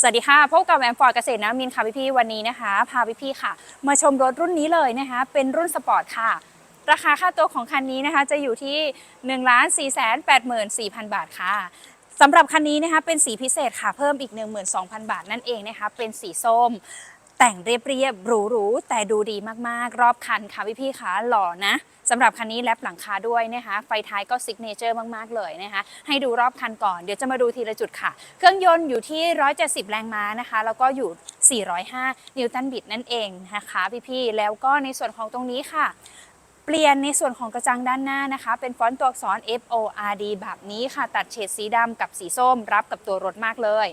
สวัสดีค่ะพบกับแอมฟอร์ดเกษตรน้ำมินค่ะพี่พี่ๆวันนี้นะคะ พาพี่พี่ๆค่ะ มาชมรถรุ่นนี้เลยนะคะ เป็นรุ่นสปอร์ตค่ะ ราคาค่าตัวของคันนี้นะคะ จะอยู่ที่1นึ่งล้านสี่แสนแปดหมื่นสี่พันบาทค่ะสำหรับคันนี้นะคะเป็นสีพิเศษค่ะเพิ่มอีก 12,000 บาทนั่นเองนะคะ เป็นสีส้ม แต่งเรียบๆหรูๆแต่ดูดีมากๆ รอบคันค่ะพี่ๆค่ะหล่อนะสำหรับคันนี้แลปหลังคาด้วยนะคะ ไฟท้ายก็ซิกเนเจอร์มากๆเลยนะคะ ให้ดูรอบคันก่อนเดี๋ยวจะมาดูทีละจุดค่ะ เครื่องยนต์อยู่ที่ 170 แรงม้านะคะ แล้วก็อยู่ 405 นิวตันบิตนั่นเองนะคะพี่ๆแล้วก็ในส่วนของตรงนี้ค่ะเปลี่ยนในส่วนของกระจังด้านหน้านะคะ เป็นฟอนต์ตัวอักษร F O R D แบบนี้ค่ะ ตัดเฉดสีดำกับสีส้มรับกับตัวรถมากเลย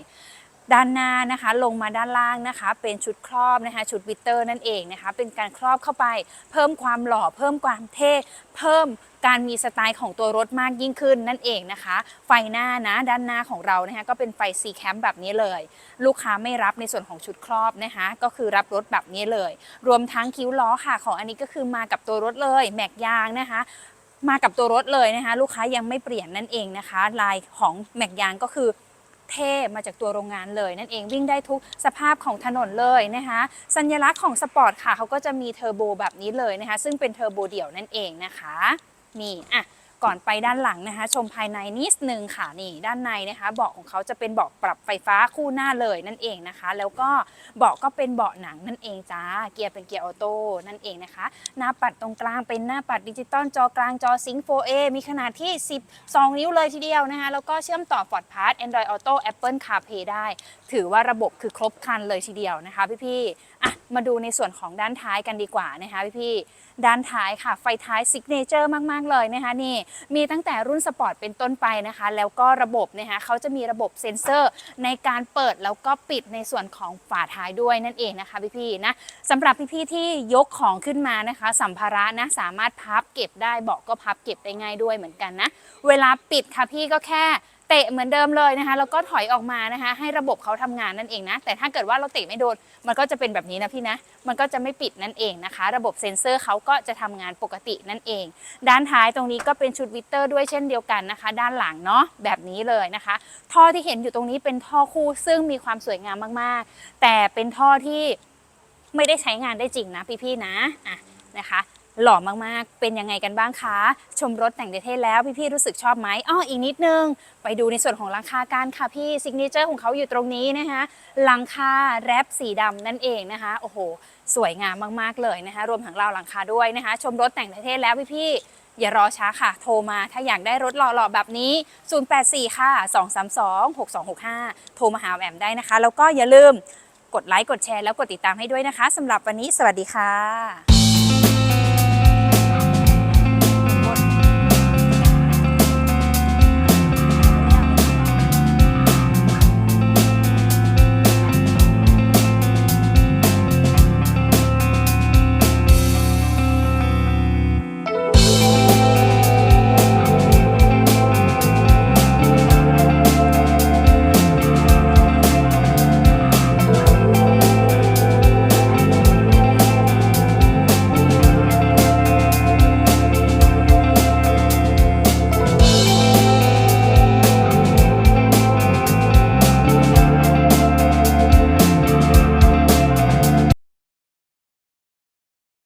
ด้านหน้านะคะลงมาด้านล่างนะคะ เป็นชุดครอบนะคะชุดวิตเตอร์นั่นเองนะคะ เป็นการครอบเข้าไป เพิ่มความหล่อเพิ่มความเท่เพิ่มการมีสไตล์ของตัวรถมากยิ่งขึ้นนั่นเองนะคะ ไฟหน้านะด้านหน้าของเรานะคะก็เป็นไฟ C cam แบบนี้เลย ลูกค้าไม่รับในส่วนของชุดครอบนะคะ ก็คือรับรถแบบนี้เลย รวมทั้งคิ้วล้อค่ะของอันนี้ก็คือมากับตัวรถเลยแม็กยางนะคะมากับตัวรถเลยนะคะ ลูกค้ายังไม่เปลี่ยนนั่นเองนะคะ ลายของแม็กยางก็คือ เท่มาจากตัวโรงงานเลย นั่นเองวิ่งได้ทุกสภาพของถนนเลยนะคะสัญลักษณ์ของสปอร์ตค่ะเขาก็จะมีเทอร์โบแบบนี้เลยนะคะซึ่งเป็นเทอร์โบเดี่ยวนั่นเองนะคะนี่อะ ก่อนไปด้านหลังนะคะ ชมภายในนิดนึงค่ะนี่ด้านในนะคะเบาะของเขาจะเป็นเบาะปรับไฟฟ้าคู่หน้าเลยนั่นเองนะคะ แล้วก็เบาะก็เป็นเบาะหนังนั่นเองจ้าเกียร์เป็นเกียร์ออโต้นั่นเองนะคะ หน้าปัดตรงกลางเป็นหน้าปัดดิจิตอลจอกลางจอซิงค์ 4A มีขนาดที่ 12 นิ้วเลยทีเดียวนะคะแล้วก็เชื่อมต่อ Ford Pass Android Auto Apple CarPlay ได้ ถือว่าระบบคือครบครันเลยทีเดียวนะคะพี่ๆอะมาดูในส่วนของด้านท้ายกันดีกว่านะคะพี่ๆด้านท้ายค่ะ ไฟท้ายซิกเนเจอร์มาก ๆ เลยนะคะนี่มีตั้งแต่รุ่นสปอร์ตเป็นต้นไปนะคะ แล้วก็ระบบนะคะเขาจะมีระบบเซ็นเซอร์ในการเปิดแล้วก็ปิดในส่วนของฝาท้ายด้วยนั่นเองนะคะพี่ๆนะสำหรับพี่ๆที่ยกของขึ้นมานะคะ สัมภาระนะสามารถพับเก็บได้เบาะก็พับเก็บได้ง่ายด้วยเหมือนกันนะ เวลาปิดค่ะพี่ก็แค่เตะเหมือนเดิมเลยนะคะแล้วก็ถอยออกมานะคะ ให้ระบบเขาทำงานนั่นเองนะ แต่ถ้าเกิดว่าเราเตะไม่โดน มันก็จะเป็นแบบนี้นะพี่นะ มันก็จะไม่ปิดนั่นเองนะคะ ระบบเซ็นเซอร์เขาก็จะทำงานปกตินั่นเอง ด้านท้ายตรงนี้ก็เป็นชุดวิตเตอร์ด้วยเช่นเดียวกันนะคะ ด้านหลังเนาะแบบนี้เลยนะคะ ท่อที่เห็นอยู่ตรงนี้เป็นท่อคู่ซึ่งมีความสวยงามมากๆ แต่เป็นท่อที่ไม่ได้ใช้งานได้จริงนะพี่ๆนะอะนะคะ หล่อมากๆ เป็นยังไงกันบ้างคะ ชมรถแต่งเท่แล้วพี่ๆรู้สึกชอบไหมอ้ออีกนิดนึง ไปดูในส่วนของหลังคาการค่ะพี่ซิกเนเจอร์ของเขาอยู่ตรงนี้นะคะหลังคาแรปสีดำนั่นเองนะคะ โอ้โห สวยงามมากๆเลยนะคะ รวมถึงราวหลังคาด้วยนะคะ ชมรถแต่งเท่แล้วพี่ๆอย่ารอช้าค่ะ โทรมาถ้าอยากได้รถหล่อๆแบบนี้ 084 ค่ะ 232 6265 โทรมาหาแอมได้นะคะ แล้วก็อย่าลืมกดไลค์ กดแชร์ แล้วกดติดตามให้ด้วยนะคะสำหรับวันนี้สวัสดีค่ะ